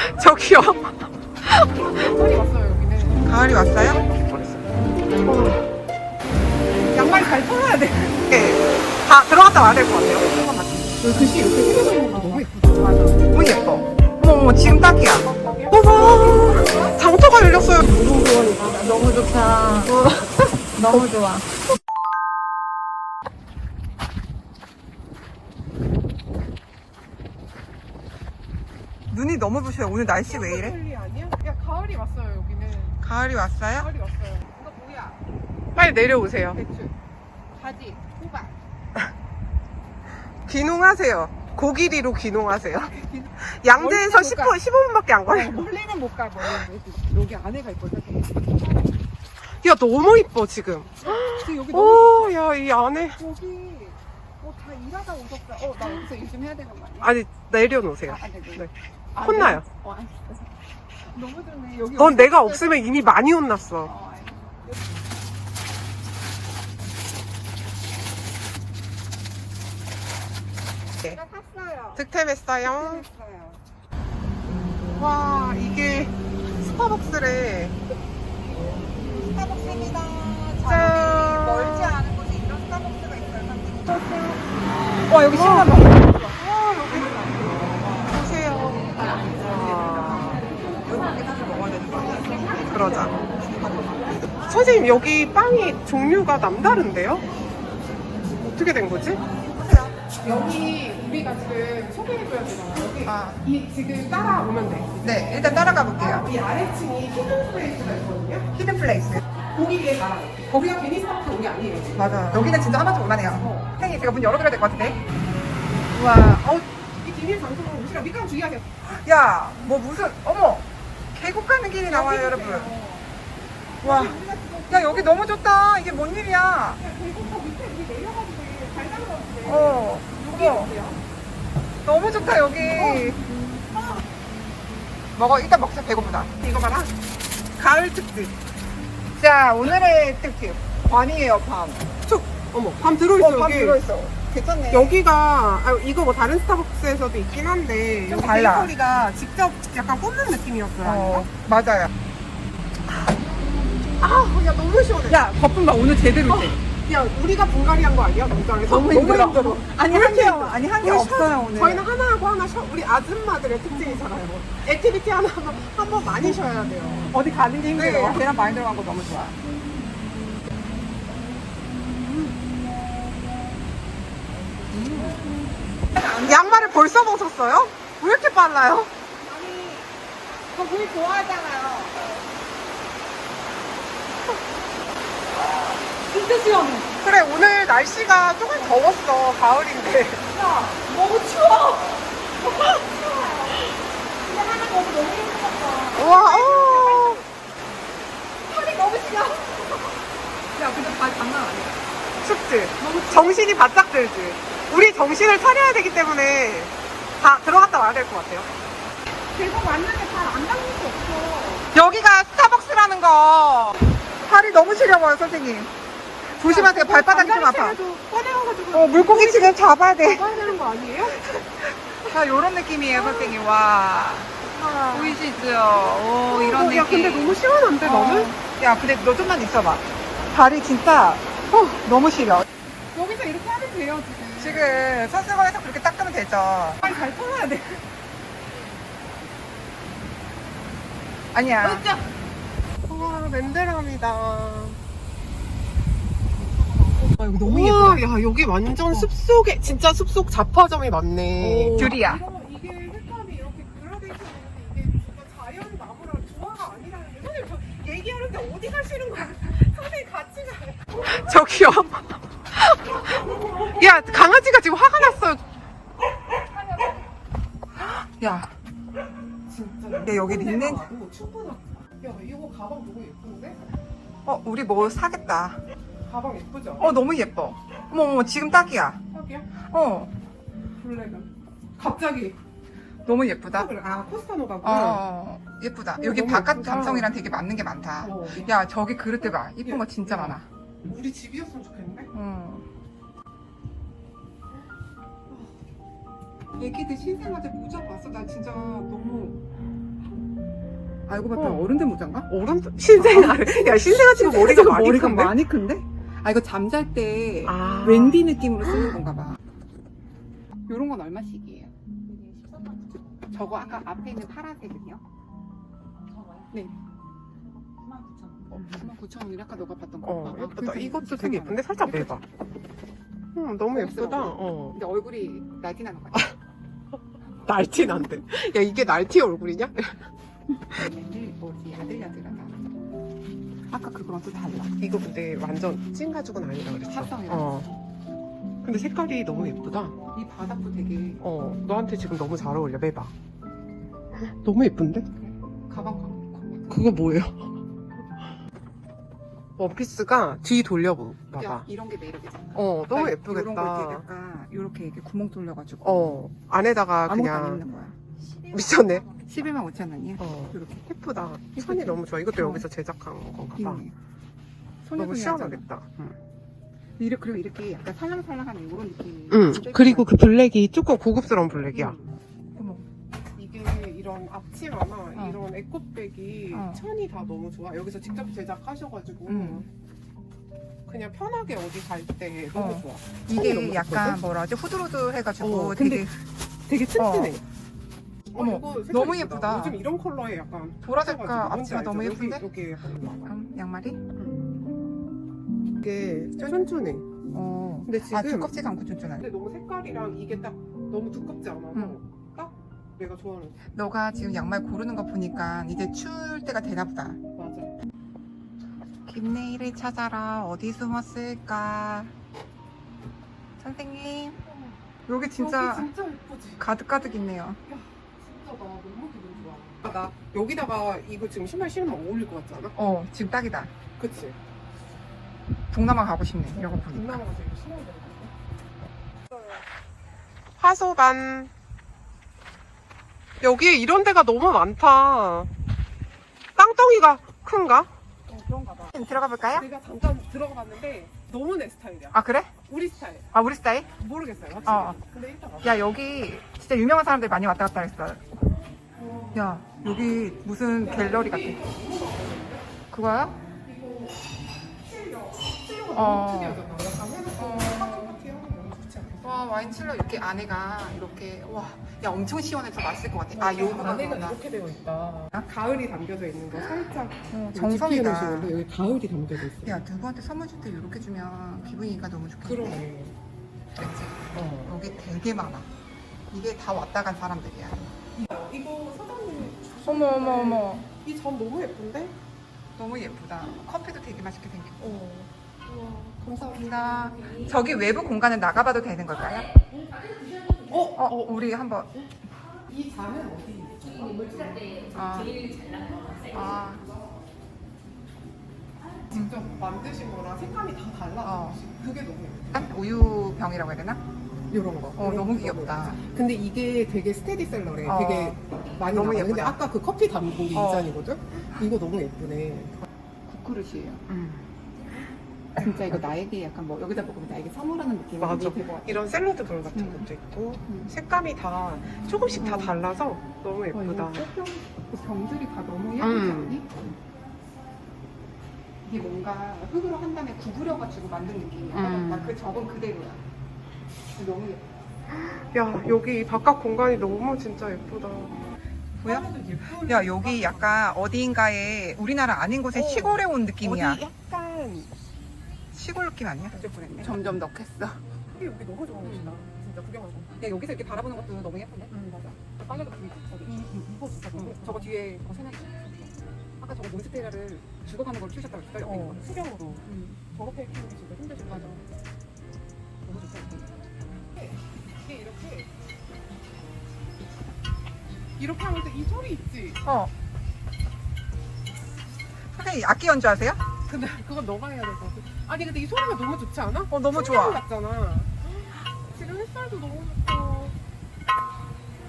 저기요. 가을이 왔어요 여기는. 가을이 왔어요? 양말 잘 털어야 돼. 네. 다 들어갔다 와야 될 것 같아요. 그 글씨 이렇게 흐르는 거 너무 예쁘다. 맞아. 너무 예뻐. 어머, 어머, 지금 딱이야. 어머, 장터가 열렸어요. 너무 좋다. 너무 좋아. 눈이 너무 부셔요. 오늘 날씨 왜 이래? 리 아니야? 야 가을이 왔어요 여기는. 가을이 왔어요? 가을이 왔어요. 이거 뭐야? 빨리 내려오세요. 배추, 바지, 호박. 귀농하세요. 고기리로 귀농하세요. 양재에서 멀리는 못 10분, 15분밖에 안 걸려. 멀리는 못 가. 멀리 여기 안에가 있거든. 야, 너무 이뻐, 지금. 지금 여기 너무 오, 야, 이 안에. 여기 뭐다 일하다 오셨어. 어, 나 여기서 일 좀 해야 되는 거 아니야? 아니, 내려놓으세요. 아, 네, 네. 네. 아, 혼나요. 네. 어, 알겠어. 너무 좋네. 여기 넌. 내가 없으면 이미 많이 혼났어. 어, 알겠어. 네. 제가 샀어요. 득템했어요. 샀어요. 와, 이게 스타벅스래. 스타벅스입니다. 짠. 멀지 않은 곳에 이런 스타벅스가 있어요. 선생님. 와, 여기 10만 원. 보세요. 이렇게 사서 먹어야 되는 거 아니야? 그러자. 선생님, 여기 빵이 종류가 남다른데요? 어떻게 된 거지? 여기 우리가 지금 소개해줘야 되잖아. 여기 아. 이 지금 따라오면 돼. 네, 일단 따라가 볼게요. 이 아래층이 히든 플레이스가 있거든요. 히든 플레이스. 거기 위에 가. 거기가 스타벅스 우리 아니에요. 지금. 맞아. 여기는 진짜 하나도 올만해요. 어. 선생님, 제가 문 열어드려야 될 것 같은데. 와, 어, 이 비밀 장소는 우리가 밑간 주의하세요. 야, 뭐 무슨, 어머! 계곡 가는 길이 나와요, 여러분. 와. 야, 여기 너무 좋다. 이게 뭔 일이야. 어. 여기? 너무 좋다, 여기. 먹어, 일단 먹자, 배고프다. 이거 봐라. 가을 특집. 자, 오늘의 특집. 밤이에요, 밤. 쭉. 어머, 밤 들어있어, 어, 밤 여기. 들어있어. 괜찮네. 여기가, 아, 이거 뭐 다른 스타벅스에서도 있긴 한데, 좀 달라. 베이커리가 직접 약간 꽂는 느낌이었어요. 어, 맞아요. 아, 야, 너무 시원해. 야, 거품 봐. 오늘 제대로 돼. 야, 우리가 분갈이 한 거 아니야? 농장에서? 너무 힘들어. 아니, 왜한 개? 아니, 한 개 우리 없어요, 오늘. 저희는 하나하고 하나 쉬어. 우리 아줌마들의 특징이잖아요. 액티비티 하나 하면 한 번 많이 쉬어야 돼요. 어디 가는 게 힘들어. 네. 계란 많이 들어간 거 너무 좋아. 양말을 벌써 벗었어요? 왜 이렇게 빨라요? 아니, 저 물 좋아하잖아요. 진짜 시원해. 그래, 오늘 날씨가 조금 더웠어. 가을인데. 야, 너무 추워. 근데 하나 너무 너무 힘들었다. 우와, 어. 팔이 너무 시려. 야, 근데 발 장난 아니야. 춥지? 정신이 바짝 들지? 우리 정신을 차려야 되기 때문에 다 들어갔다 와야 될 것 같아요. 계속 왔는데 발안 닦을 수 없어. 여기가 스타벅스라는 거. 팔이 너무 시려워요, 선생님. 조심하세요. 발바닥이 좀 아파. 꺼내가지고 어, 물고기 지금 잡아야 돼. 가야 되는 거 아니에요? 자, 요런 느낌이에요, 선생님. 와. 보이시죠? 오, 이런 느낌. 야, 근데 너무 시원한데, 어. 너는? 야, 근데 너 좀만 있어봐. 발이 진짜 어, 너무 시려. 여기서 이렇게 하면 돼요, 지금. 지금 선수관에서 그렇게 닦으면 되죠. 발잘 털어야 돼. 아니야. 진 짜. 와, 맨데라입니다. 아, 여기 우와, 야, 여기 완전 숲속에, 진짜 숲속 잡화점이 많네. 귤이야. 이거, 이게 색감이 이렇게 그라데이션 있는데 이게 진짜 자연 나무랑 조화가 아니라는데 선생님 저 얘기하는데 어디 가시는 거야? 선생님 같이 가요. 저기요. 야, 강아지가 지금 화가 났어요. 야, 진짜. 야, 여기. 오, 충분하다. 야, 이거 가방 너무 예쁜데? 어, 우리 뭐 사겠다. 가방 예쁘죠? 어, 너무 예뻐. 어머, 어머, 지금 딱이야. 딱이야? 어, 블랙은. 갑자기. 너무 예쁘다. 아, 코스타노 가구나. 어, 예쁘다. 어, 여기 너무 바깥 예쁘다. 감성이랑 되게 맞는 게 많다. 어. 야, 저기 그릇들 봐. 이쁜 거 진짜 야. 많아. 우리 집이었으면 좋겠는데? 응. 애기들 신생아들 모자 봤어? 나 진짜 너무 알고 봤더니 어. 어른들 모자인가? 어른 신생 아래. 야 신생아 치고 머리가 많이 머리가 큰데? 많이 큰데? 아 이거 잠잘 때 아. 웬디 느낌으로 쓰는 건가 봐. 요런 건 얼마씩이에요? 저거 아까 앞에 있는 파란색은요? 네. 99,000원이라 아까 너가 봤던 거. 어 아, 예쁘다. 이것도 13만 되게 원. 예쁜데 살짝? 매봐. 응 너무 예쁘다. 예쁘더라고. 어. 근데 얼굴이 날씬한 거 같아. 날티 난데. 야 이게 날티 얼굴이냐? 얘네들 뭐지 야들야들하다. 아까 그거랑 또 달라. 이거 근데 완전 찐 가죽은 아니라 그랬어. 합성이야. 어. 근데 색깔이 너무 예쁘다. 이 바닥도 되게 어 너한테 지금 너무 잘 어울려. 매봐. 너무 예쁜데? 가방 광고. 그거 뭐예요? 원피스가 뒤 돌려봐봐. 야 이런 게 매력이잖아. 어 너무 이런 예쁘겠다. 약간 이렇게 이렇게 구멍 뚫려가지고. 어 안에다가 아무것도 안 그냥 입는 거야. 미쳤네. 11만 5천 원이야. 어 이렇게 예쁘다. 선이 너무 좋아. 이것도 어. 여기서 제작한 건가 봐. 있네. 너무 시원하겠다. 응. 이렇게 그리고 이렇게 약간 살랑살랑한 이런 느낌. 응. 그리고 그 블랙이 조금 고급스러운 블랙이야. 어머. 이게 이런 앞치마나 어. 이런 에코백이 어. 천이 다 너무 좋아. 여기서 직접 제작하셔가지고 응. 그냥 편하게 어디 갈 때 너무 어. 좋아. 이게 약간? 뭐라 하지 후드루드해가지고 어, 근데 되게 되게 튼튼해. 어 머, 이거 색깔 너무 예쁘다. 요즘 이런 컬러에 약간 보라색과 뭔지 앞치마 너무 알죠? 예쁜데? 여기, 여기 약간. 음, 양말이? 이게 쫀쫀해. 어. 근데 지금 아 두껍지가 않고 쫀쫀하네. 근데 너무 색깔이랑 이게 딱 너무 두껍지 않아서 응. 딱 내가 좋아하는 너가 지금 양말 고르는 거 보니까 이제 추울 때가 되나 보다. 맞아. 김내일을 찾아라 어디 숨었을까? 선생님 여기 진짜 여기 진짜 예쁘지. 가득가득 있네요. 진짜 나 너무 기분 좋아. 아, 나 여기다가 이거 지금 신발 신으면 어울릴 것 같지 않아? 어 지금 딱이다. 그치? 동남아 가고 싶네. 이런 거 보니까. 동남아가 되게 신어야 되거든. 화소반. 여기에 이런 데가 너무 많다. 땅덩이가 큰가? 어, 그런가 봐. 들어가 볼까요? 내가 잠깐 들어가 봤는데 너무 내 스타일이야. 아 그래? 우리 스타일. 아 우리 스타일? 모르겠어요. 확실히. 어. 근데 일단 야 여기 진짜 유명한 사람들이 많이 왔다 갔다 했어. 야 여기 무슨 갤러리 같아. 그거야? 어. 와 와인 칠러 이렇게 안에가 이렇게 와야 엄청 시원해서 맛있을 것 같아. 아 요거 안에가 그거구나. 이렇게 되어 있다. 가을이 담겨져 있는 거 살짝 어, 정성이다. 여기 가을이 담겨져 있어. 야 누구한테 선물 줄 때 이렇게 주면 기분이가 너무 좋겠네. 그러네. 그치? 어. 여기 되게 많아. 이게 다 왔다 간 사람들이야. 이거 사장님 어머 어머 어머. 이 점 너무 예쁜데? 너무 예쁘다. 커피도 되게 맛있게 생겼고. 어. 우와, 감사합니다. 저기 외부 공간은 나가봐도 되는 걸까요? 어? 어, 우리 한번. 이 잔은 어디? 아. 아, 직접 만드신 거랑 색감이 다 달라. 어. 그게 너무 예뻐. 일단 우유병이라고 해야 되나? 이런 거. 어, 너무 거 귀엽다. 근데 이게 되게 스테디셀러래. 어. 되게 많이 너무 나와요. 근데 예쁘다. 아까 그 커피 담은 게이 어. 잔이거든? 이거 너무 예쁘네. 국그릇이에요. 음. 진짜 이거 나에게 약간 뭐 여기다 먹으면 나에게 선물하는 느낌이 맞아. 같아. 이런 샐러드 볼 같은 음. 것도 있고 음. 색감이 다 조금씩 다 어. 달라서 너무 어, 예쁘다. 이거 꽃병, 그 병들이 다 너무 예쁘지 음. 않니? 이게 뭔가 흙으로 한 다음에 구부려가지고 만든 느낌이야. 음. 나그 저건 그대로야. 너무 예뻐. 야 여기 바깥 공간이 너무 진짜 예쁘다. 보여? 야 여기 약간 어디인가에 우리나라 아닌 곳에 어. 시골에 온 느낌이야. 어디 약간 시골 느낌 아니야? 점점 넣겠어. 여기 너무 좋은 곳이다. 진짜 구경하고. 야 여기서 이렇게 바라보는 것도 너무 예쁜데? 응 맞아. 빨래도 보이지? 저기. 이거 진짜 너무 저거 뒤에 거 세나기. 아까 저거 몬스테라를 죽어가는 걸 키우셨다고 기다려. 어 수경으로 음. 저렇게 키우기 진짜 힘드실 맞아. 너무 좋다. 이게 이렇게 이렇게 하면서 이 소리 있지. 어. 선생님 악기 연주하세요? 근데 그건 너가 해야 될 것 같아. 아니 근데 이 소리가 너무 좋지 않아? 어 너무 좋아. 같잖아. 지금 햇살도 너무 좋고.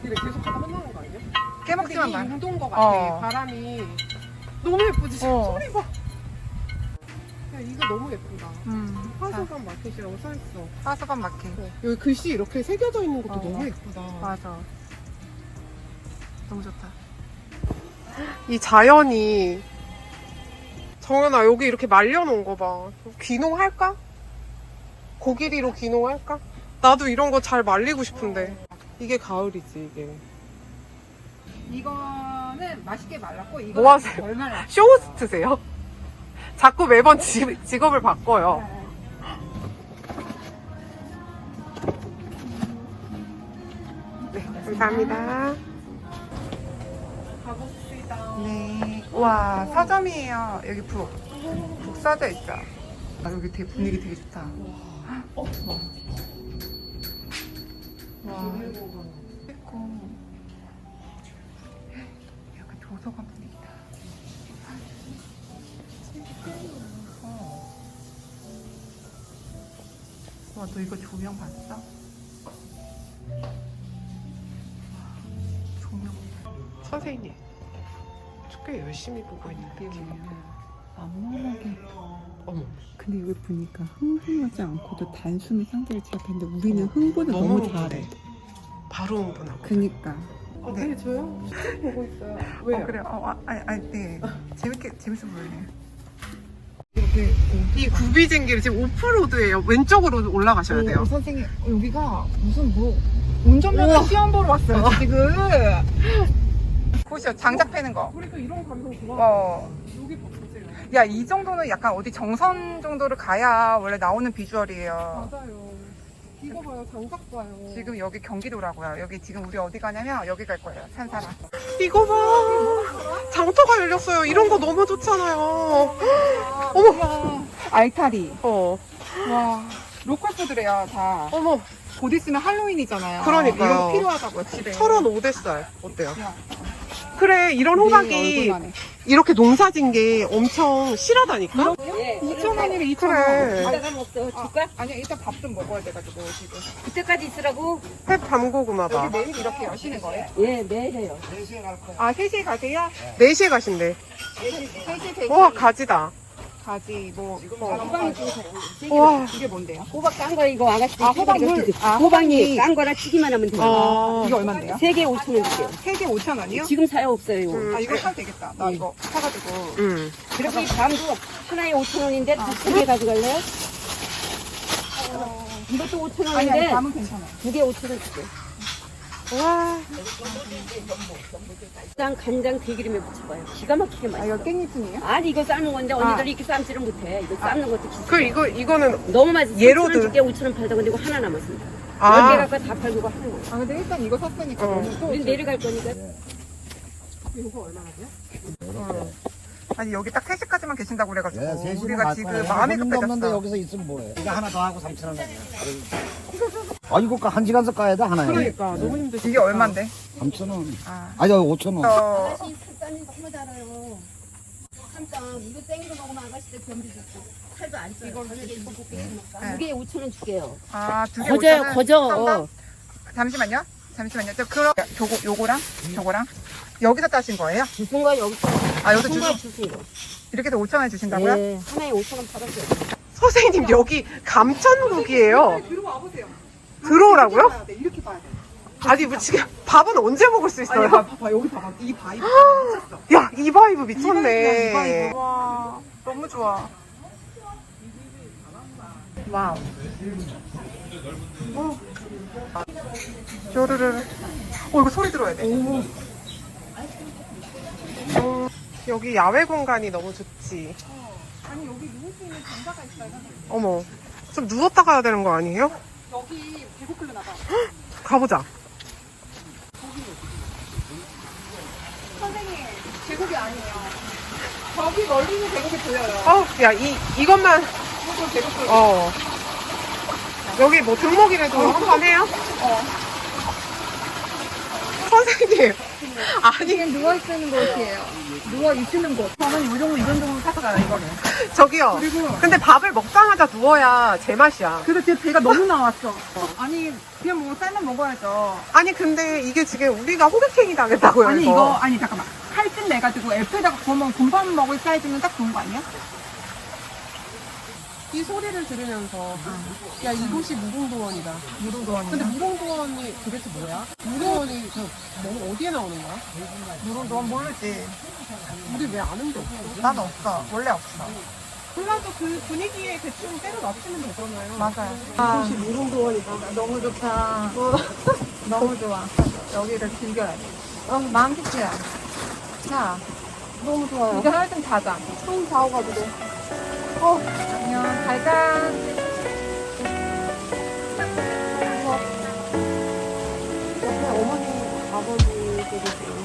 근데 계속 하다 혼나는 거 아니야? 깨먹지만 이 말. 운동거 같아. 어. 바람이 너무 예쁘지? 지금 어. 소리 봐. 야 이거 너무 예쁘다. 음. 자, 화소관 마켓이라고 써 있어. 화수반 마켓. 여기 글씨 이렇게 새겨져 있는 것도 어. 너무 예쁘다. 맞아. 너무 좋다. 이 자연이 정연아 여기 이렇게 말려놓은 거 봐. 귀농할까? 고기리로 귀농할까? 나도 이런 거 잘 말리고 싶은데 이게 가을이지 이게. 이거는 맛있게 말랐고 이거 뭐 하세요? 쇼호스트세요? 자꾸 매번 직, 직업을 바꿔요. 네, 감사합니다. 가봅시다. 네. 와 서점이에요. 여기 북. 북 써져 있죠. 아 여기 되게 분위기 되게 좋다. 어, 와. 와. 있고. 약간 도서관 분위기다. 어. 와, 너 이거 조명 봤어? 열심히 보고 있는데. 만만하게. 어머, 근데 이걸 보니까 흥분하지 않고도 단순히 상대를 제압했는데 우리는 흥분을 너무 너무, 잘해. 바로 흥분하고. 그니까. 어, 네. 네, 저요? 실제 보고 있어요. 어, 그래. 어, 아, 아니, 아니, 네. 재밌게, 재밌어 보이네. 이 구비쟁기를 지금 오프로드예요. 왼쪽으로 올라가셔야 돼요. 어, 선생님, 여기가 무슨 뭐, 운전면허 시험 보러 왔어요, 지금. 보시죠, 장작 패는 거. 그러니까 이런 감성 좋아. 어. 여기 보세요. 야, 이 정도는 약간 어디 정선 정도를 가야 원래 나오는 비주얼이에요. 맞아요. 이거 봐요. 장작 봐요. 지금 여기 경기도라고요. 여기 지금 우리 어디 가냐면 여기 갈 거예요. 산사랑. 이거 봐. 장터가 열렸어요. 이런 거 너무 좋잖아요. 어머. 알타리. 어, 와. 로컬 푸드래요, 다. 어머. 곧 있으면 할로윈이잖아요. 그러니까요. 이거 필요하다고요, 집에. 철원 오대살. 어때요? 야, 그래, 이런 네 호박이 얼굴. 이렇게 농사진 게 엄청 실하다니까? 2,000원이래, 2,000원. 그래. 이따가 먹어. 줄까? 아니야, 일단 밥 좀 먹어야 돼가지고, 지금. 그때까지 있으라고? 햇 밤고구마다. 여기 매일 이렇게 여시는 거예요? 예, 매일 해요. 아, 3시에 가세요? 4시에 가신대. 3시 대기. 와, 가지다. 가지, 뭐. 호박잎 중에서 와. 이게 뭔데요? 호박 깐 거 이거 아가씨. 아, 호박 물. 아, 호박잎 호박잎. 깐 거라 치기만 하면 돼요. 어. 이게 얼만데요? 세개 5천 원 줄게요. 3개 5,000원이요? 지금 사요 없어요. 이거. 음. 아, 이거 사도 되겠다. 나 이거 사가지고. 응. 그리고 이 밤도 하나에 5천 원인데 두 개 가져갈래요? 이것도 5천 아니, 아니, 원인데 밤은 괜찮아요. 두 개 5천 원 줄게요. 와. 일단 간장 들기름에 묻혀봐요. 기가 막히게 아, 맛있어. 이거 깻잎순이에요? 아니 이거 삶는 건데 언니들이 이렇게 삶지를 못해. 이거 삶는 것도 기술. 그, 이거, 이거는, 너무 맛있어. 얘로도- 3천 원 줄게 5천 원 팔다 근데 이거 하나 남았습니다. 아. 열개 갖고 다 팔고 이거 하는 거예요. 아, 근데 일단 이거 샀으니까. 어. 오늘 또. 우리 내려갈 거니까. 아니, 여기 딱 3시까지만 계신다고 그래가지고. 네, 셋이서 우리가 갈 지금 거예요. 마음이 손님도 없는데 급해졌어. 여기서 있으면 뭐해? 이거 하나 더 하고 3천 원. 아 이거 한 시간씩 가야 돼 하나에. 그러니까, 너무 힘들지. 이게 얼만데? 3천 원. 아. 아니 5천 원. 어, 산이 너무 잘해요. 한장 이거 생으로 먹으면 아가씨들 변비 좋고 살도 안 쪄요. 이거 네. 두개 5천 원 줄게요. 아, 두개 거저요, 5,000원? 거저. sam박? 잠시만요. 잠시만요. 저 그럼 저거 요거랑 저거랑 여기서 따신 거예요? 주신 거 여기서 아 여기서 주신 거 주신 거. 이렇게 해서 5천 원 주신다고요? 네, 하나에 5천 원 팔았어요. 선생님, 여기 감천국이에요. 들어와 보세요. 들어오라고요? 봐야 돼. 이렇게 봐야 돼. 아니, 뭐 지금 밥은 언제 먹을 수 아니, 있어요? 봐, 봐봐. 여기 봐봐. 이 바이브 미쳤어. 야, 이 바이브 이 미쳤네. 바이브. 와, 너무 좋아. 와우. 어. 쪼르르. 어, 이거 소리 들어야 돼. 어, 여기 야외 공간이 너무 좋지. 아니 여기 누울 수 있는 장가가 있어요. 어머, 좀 누웠다 가야 되는 거 아니에요? 여기 배고플려나 봐. 가보자. 선생님 계곡이 아니에요. 저기 멀리는 계곡이 보여요. 어, 야, 이, 이것만, 계곡. 어. 여기 뭐 등목이라도 한 판 해요? 어. 선생님. 아니, 누워 있는 곳이에요. 누워 있는 곳. 저는 이 정도 이런 정도 샀잖아 이거는. 저기요. 그리고 근데 밥을 먹자마자 누워야 제맛이야. 근데 지금 배가 너무 나왔어. 아니 그냥 뭐 쌀만 먹어야죠. 아니, 근데 이게 지금 우리가 호객행위 당했다고요, 아니 이거. 아니 잠깐만 칼집 내가지고 F에다가 구우면 곰밥 먹을 사이즈는 딱 좋은 거 아니야? 이 소리를 들으면서 야 이곳이 무궁도원이다. 무릉도원이. 근데 무궁도원이 도대체 뭐야? 무궁도원이 저 뭐, 어디에 나오는 거야? 무릉도원 모르지. 우리 왜 아는 게 없어? 난 없어. 원래 없어. 골라도 그 분위기에 대충 때려 맞추면 되잖아요. 맞아요. 아, 무릉도원이다. 너무 좋다. 너무 좋아. 여기를 즐겨야 돼. 어, 마음 피치야. 자, 너무 좋아요. 이제 하루 좀 자자. 손 자오가지고. 어, 안녕. 잘 가. 어, 옆에 어머니, 아버지들이